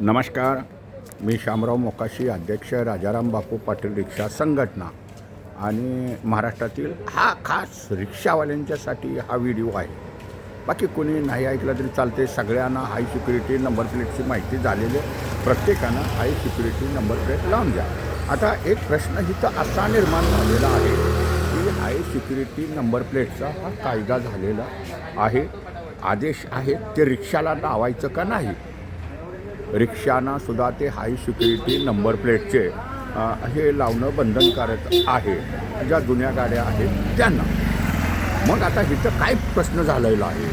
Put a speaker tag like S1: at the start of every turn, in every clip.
S1: नमस्कार मी शामराव मोकाशी अध्यक्ष राजाराम बापू पाटील रिक्षा संघटना. आणि महाराष्ट्रातील हा खास रिक्षावाल्यांच्यासाठी हा व्हिडिओ आहे. बाकी कोणी नाही ऐकलं तरी चालते सगळ्यांना हाय सिक्युरिटी नंबर प्लेटची माहिती झालेली आहे. प्रत्येकानं हाय सिक्युरिटी नंबर प्लेट लावून द्या. आता एक प्रश्न इथं असा निर्माण झालेला आहे की हाय सिक्युरिटी नंबर प्लेटचा हा कायदा झालेला आहे. आदेश आहेत ते रिक्षाला लावायचं का नाही? रिक्षांना सुद्धा ते हाय सिक्युरिटी नंबर प्लेटचे हे लावणं बंधनकारक आहे. ज्या जुन्या गाड्या आहेत त्यांना. मग आता इथं काय प्रश्न झालेला आहे?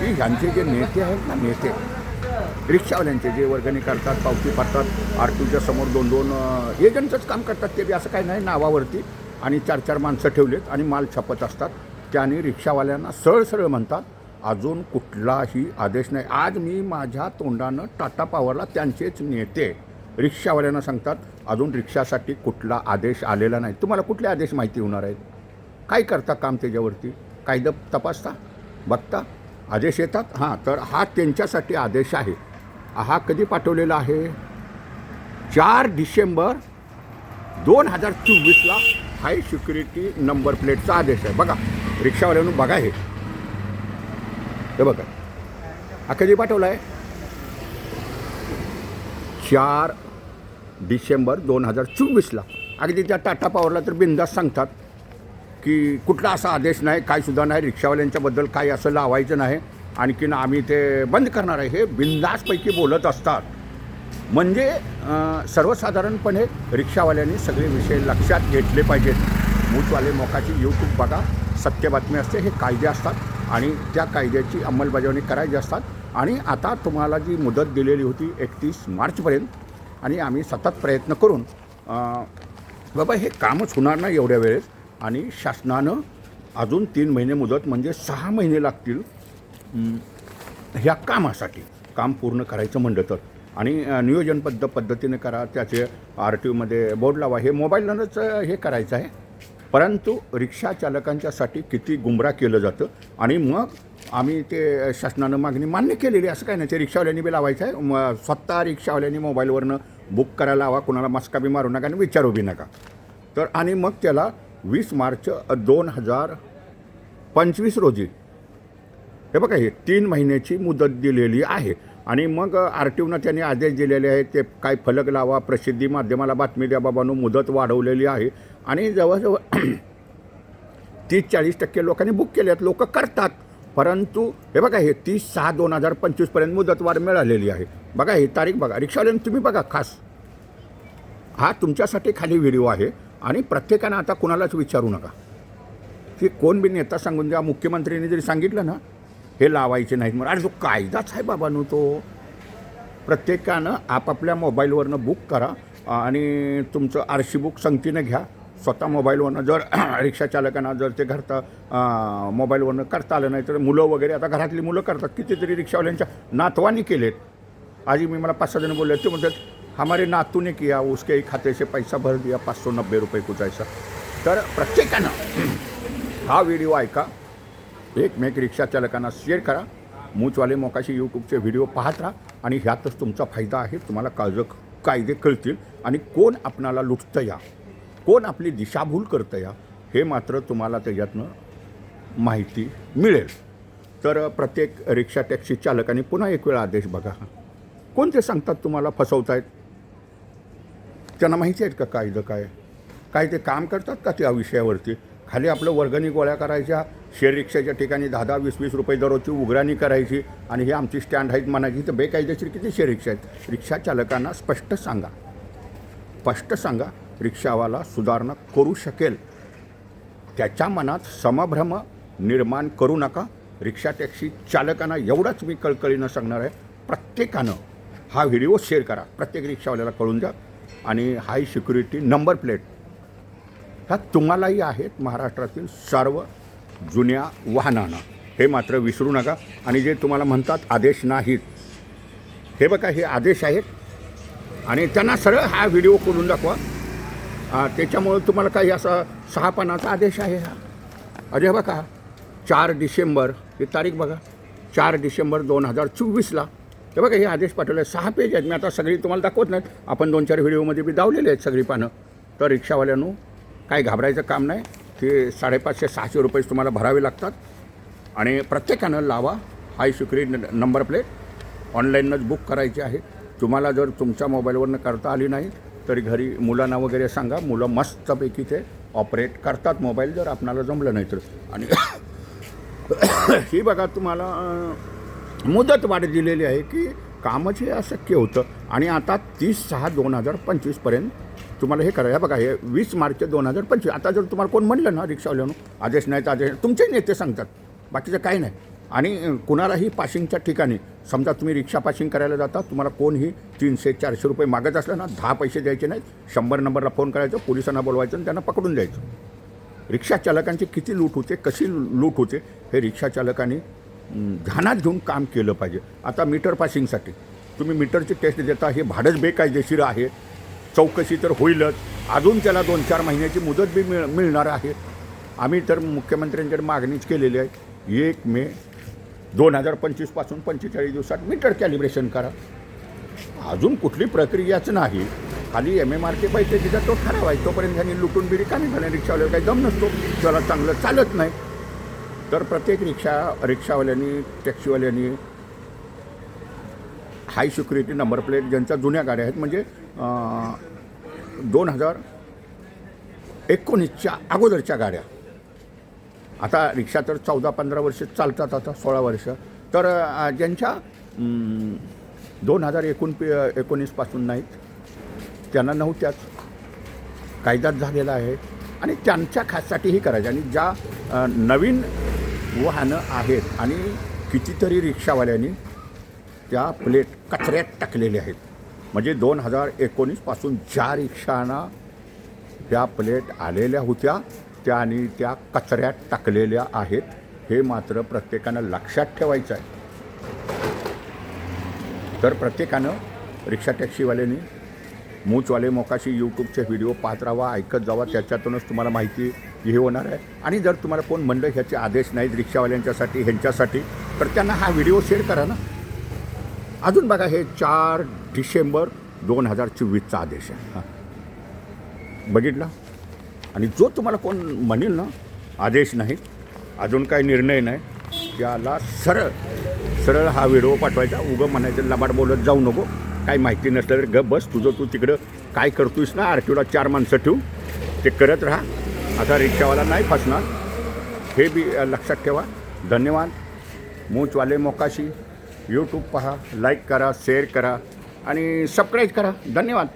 S1: की ह्यांचे जे नेते आहेत ना नेते. रिक्षावाल्यांचे जे वर्गणी करतात पावती पाडतात आर टीच्या समोर दोन दोन एजंटच काम करतात ते बी असं काही नाही नावावरती. आणि चार चार माणसं ठेवलेत आणि माल छापत असतात. त्याने रिक्षावाल्यांना सरळ सरळ म्हणतात अजून कुठलाही आदेश नाही. आज मी माझ्या तोंडानं टाटा पॉवरला त्यांचेच नेते रिक्षावाल्यांना सांगतात अजून रिक्षासाठी कुठला आदेश आलेला नाही. तुम्हाला कुठले आदेश माहिती होणार आहेत? काय करता काम त्याच्यावरती? कायदा तपासता? बघता? आदेश येतात? हां तर हा त्यांच्यासाठी आदेश आहे. हा कधी पाठवलेला आहे? चार डिसेंबर दोन हजार चोवीसला हाय सिक्युरिटी नंबर प्लेटचा आदेश आहे. बघा रिक्षावाल्यानं बघा हे. हे बघा. हा कधी पाठवला आहे चार डिसेंबर दोन हजार चोवीसला. अगदी त्या टाटा पॉवरला तर बिंदास सांगतात की कुठला असा आदेश नाही काय सुद्धा नाही रिक्षावाल्यांच्याबद्दल काही असं लावायचं नाही. आणखीन आम्ही ते बंद करणार आहे हे बिंदासपैकी बोलत असतात. म्हणजे सर्वसाधारणपणे रिक्षावाल्यांनी सगळे विषय लक्षात घेतले पाहिजेत. मूतवाले मोकाची यूट्यूब बघा सत्य बातमी असते हे कायदे असतात. आणि त्या कायद्याची अंमलबजावणी करायची असतात. आणि आता तुम्हाला जी मुदत दिलेली होती एकतीस मार्चपर्यंत आणि आम्ही सतत प्रयत्न करून बाबा हे कामच होणार नाही एवढ्या वेळेस आणि शासनानं अजून तीन महिने मुदत म्हणजे सहा महिने लागतील ह्या कामासाठी काम पूर्ण करायचं म्हणलं तर. आणि नियोजनबद्ध पद्धतीने करा त्याचे आर टी ओमध्ये बोर्ड लावा हे मोबाईलनंच हे करायचं आहे. परंतु रिक्षा चालकांच्यासाठी किती गुमराह केलं जातं आणि मग आम्ही ते शासनानं मागणी मान्य केलेली असं काय नाही. ते रिक्षावाल्यांनी बी लावायचं आहे. म स्वतः रिक्षावाल्यांनी मोबाईलवरनं बुक करायला हवा. कोणाला मस्का बी मारू नका आणि विचारू बी नका. तर आणि मग त्याला वीस मार्च दोन हजार पंचवीस रोजी हे बघा हे तीन महिन्याची मुदत दिलेली आहे. आणि मग आर टी ओनं त्यांनी आदेश दिलेले आहेत ते काय फलक लावा प्रसिद्धी माध्यमाला बातमी द्या बाबांनो मुदत वाढवलेली आहे. आणि जवळजवळ तीस चाळीस टक्के लोकांनी बुक केले आहेत. लोक करतात परंतु हे बघा हे तीस सहा दोन हजार पंचवीसपर्यंत मुदतवाढ मिळालेली आहे. बघा ही तारीख बघा. रिक्षावाल्यानं तुम्ही बघा खास. हा तुमच्यासाठी खाली व्हिडिओ आहे आणि प्रत्येकानं आता कुणालाच विचारू नका. की कोण बी नेता सांगून द्या मुख्यमंत्र्यांनी जरी सांगितलं ना हे लावायचे नाहीत म्हणून. अरे जो कायदाच आहे बाबांनो तो प्रत्येकानं आपापल्या मोबाईलवरनं बुक करा आणि तुमचं आर सी बुक संगतीनं घ्या. स्वतः मोबाईलवरनं जर रिक्षाचालकांना जर ते घरता मोबाईलवरनं करता आलं नाही तर मुलं वगैरे आता घरातली मुलं करतात कितीतरी रिक्षावाल्यांच्या नातवानी केलेत. आजी मी मला पाच सहा जण बोलले ते म्हणतात हमारे नातू ने किया उसके खाते से पैसा भर दिया पाच सौ नब्बे रुपये कुचायचा तर प्रत्येकानं हा व्हिडिओ ऐका. एकमेक रिक्षा चालकांना शेअर करा. मूचवाले मोकाशी यूट्यूबचे व्हिडिओ पाहत राहा आणि ह्यातच तुमचा फायदा आहे तुम्हाला काळज कायदे कळतील आणि कोण आपणाला लुटतं या? कोण आपली दिशाभूल करतं या? हे मात्र तुम्हाला त्याच्यातनं माहिती मिळेल. तर प्रत्येक रिक्षा टॅक्सी चालकाने पुन्हा एक वेळा आदेश बघा. कोणते सांगतात तुम्हाला फसवतायत? त्यांना माहिती आहेत का कायदं काय? काय ते काम करतात का त्या विषयावरती? खाली आपलं वर्गणी गोळ्या करायच्या शेअर रिक्षाच्या ठिकाणी दहा दहा वीस वीस रुपये दररोजची उघराणी करायची आणि हे आमची स्टँड आहेत म्हणायची तर बेकायदेशीर किती शेअर रिक्षा आहेत? रिक्षा चालकांना स्पष्ट सांगा. स्पष्ट सांगा रिक्षावाला सुधारणा करू शकेल. त्याच्या मनात समभ्रम निर्माण करू नका. रिक्षा टॅक्सी चालकांना एवढंच मी कळकळीनं सांगणार आहे. प्रत्येकानं हा व्हिडिओ शेअर करा. प्रत्येक रिक्षावाल्याला कळून द्या. आणि हाय सिक्युरिटी नंबर प्लेट ह्या तुम्हालाही आहेत महाराष्ट्रातील सर्व जुन्या वाहनांना. हे मात्र विसरू नका. आणि जे तुम्हाला म्हणतात आदेश नाहीत. हे बघा हे आदेश आहेत. आणि त्यांना सरळ हा व्हिडिओ खोलून दाखवा. आ, त्याच्यामुळं तुम्हाला काही असा सहा पानाचा आदेश आहे हा. अरे बघा चार डिसेंबर ही तारीख बघा. चार डिसेंबर दोन हजार चोवीसला. हे बघा हे आदेश पाठवले. सहा पेज आहेत. मी आता सगळी तुम्हाला दाखवत नाहीत. आपण दोन चार व्हिडिओमध्ये बी दावलेले आहेत सगळी पानं. तर रिक्षावाल्यानं काय घाबरायचं काम नाही. ते साडेपाचशे सहाशे रुपये तुम्हाला भरावे लागतात. आणि प्रत्येकानं लावा. हाय सिक्युरिटी नंबर प्लेट ऑनलाईनच बुक करायची आहे. तुम्हाला जर तुमच्या मोबाईलवरनं करता आली नाही तरी घरी मुलांना वगैरे सांगा. मुलं मस्तपैकी ते ऑपरेट करतात मोबाईल जर आपणाला जमलं नाही तर. आणि ही बघा तुम्हाला मुदत वाढ दिलेली आहे की कामच हे अशक्य होतं. आणि आता तीस सहा दोन हजार पंचवीसपर्यंत तुम्हाला हे करा. बघा हे वीस मार्च दोन हजार पंचवीस. आता जर तुम्हाला कोण म्हणलं ना रिक्षावाल्यानं आदेश नाही तर आदेश तुमचे नेते सांगतात. बाकीचं काही नाही. आणि कुणालाही पाशिंगच्या ठिकाणी समजा तुम्ही रिक्षा पाशिंग करायला जाता तुम्हाला कोणही तीनशे चारशे रुपये मागत असलं ना दहा पैसे द्यायचे नाहीत. शंभर नंबरला फोन करायचं पोलिसांना बोलवायचं आणि त्यांना पकडून द्यायचं. रिक्षा चालकांची किती लूट होते कशी लूट होते हे रिक्षा चालकांनी ध्यानात घेऊन काम केलं पाहिजे. आता मीटर पासिंगसाठी तुम्ही मीटरची टेस्ट देता हे भाडंच बेकायदेशीर आहे. चौकशी तर होईलच. अजून त्याला दोन चार महिन्याची मुदत बी मिळ मिळणार आहे. आम्ही तर मुख्यमंत्र्यांकडे मागणीच केलेली आहे. एक मे दोन हजार पंचवीसपासून पंचेचाळीस दिवसात मीटर कॅलिब्रेशन करा. अजून कुठली प्रक्रियाच नाही. खाली एम एम आर के बैठकीचा तो ठराव आहे. तोपर्यंत त्यांनी लुटून बिरी कामी झाल्या रिक्षावाल्याला काही दम नसतो. त्याला चांगलं चालत नाही. तर प्रत्येक रिक्षा रिक्षावाल्यांनी टॅक्सीवाल्यांनी हाय सिक्युरिटी नंबर प्लेट ज्यांच्या जुन्या गाड्या आहेत म्हणजे दोन हजार एकोणीसच्या अगोदरच्या गाड्या. आता रिक्षा तर चौदा पंधरा वर्ष चालतात आता सोळा वर्ष. तर ज्यांच्या दोन हजार एकोण एकोणीसपासून नाहीत त्यांना नव्हत्याच कायदाच झालेला आहे आणि त्यांच्या खाससाठीही करायचं. आणि ज्या नवीन वाहनं आहेत आणि कितीतरी रिक्षावाल्यांनी त्या प्लेट कचऱ्यात टाकलेल्या आहेत. म्हणजे दोन हजार एकोणीसपासून ज्या रिक्षांना त्या प्लेट आलेल्या होत्या त्या आणि त्या कचऱ्यात टाकलेल्या आहेत हे मात्र प्रत्येकानं लक्षात ठेवायचं आहे. तर प्रत्येकानं रिक्षा टॅक्सीवाल्यांनी मूचवाले मोकाशी यूट्यूबचे व्हिडिओ पाहत राहावा ऐकत जावा त्याच्यातूनच तुम्हाला माहिती हे होणार आहे. आणि जर तुम्हाला कोण म्हणलं ह्याचे आदेश नाहीत रिक्षावाल्यांच्यासाठी ह्यांच्यासाठी तर त्यांना हा व्हिडिओ शेअर करा ना. अजून बघा हे चार डिसेंबर दोन हजार चोवीसचा आदेश आहे. हां. बघितला? आणि जो तुम्हाला कोण म्हणेल ना आदेश नाही अजून काही निर्णय नाही त्याला सरळ सरळ हा व्हिडिओ पाठवायचा. उगं म्हणायचं लबाड बोलत जाऊ नको. काही माहिती नसलं तर ग बस तुझं तू तिकडं काय करतोयस ना आर टीओला चार माणसं ठेवू ते करत राहा. आता रिक्षावाला नाही फसणार. हे बी लक्षात ठेवा. धन्यवाद. मूचवाले मोकाशी. यूट्यूब पहा लाईक करा शेअर करा आणि सबस्क्राईब करा. धन्यवाद.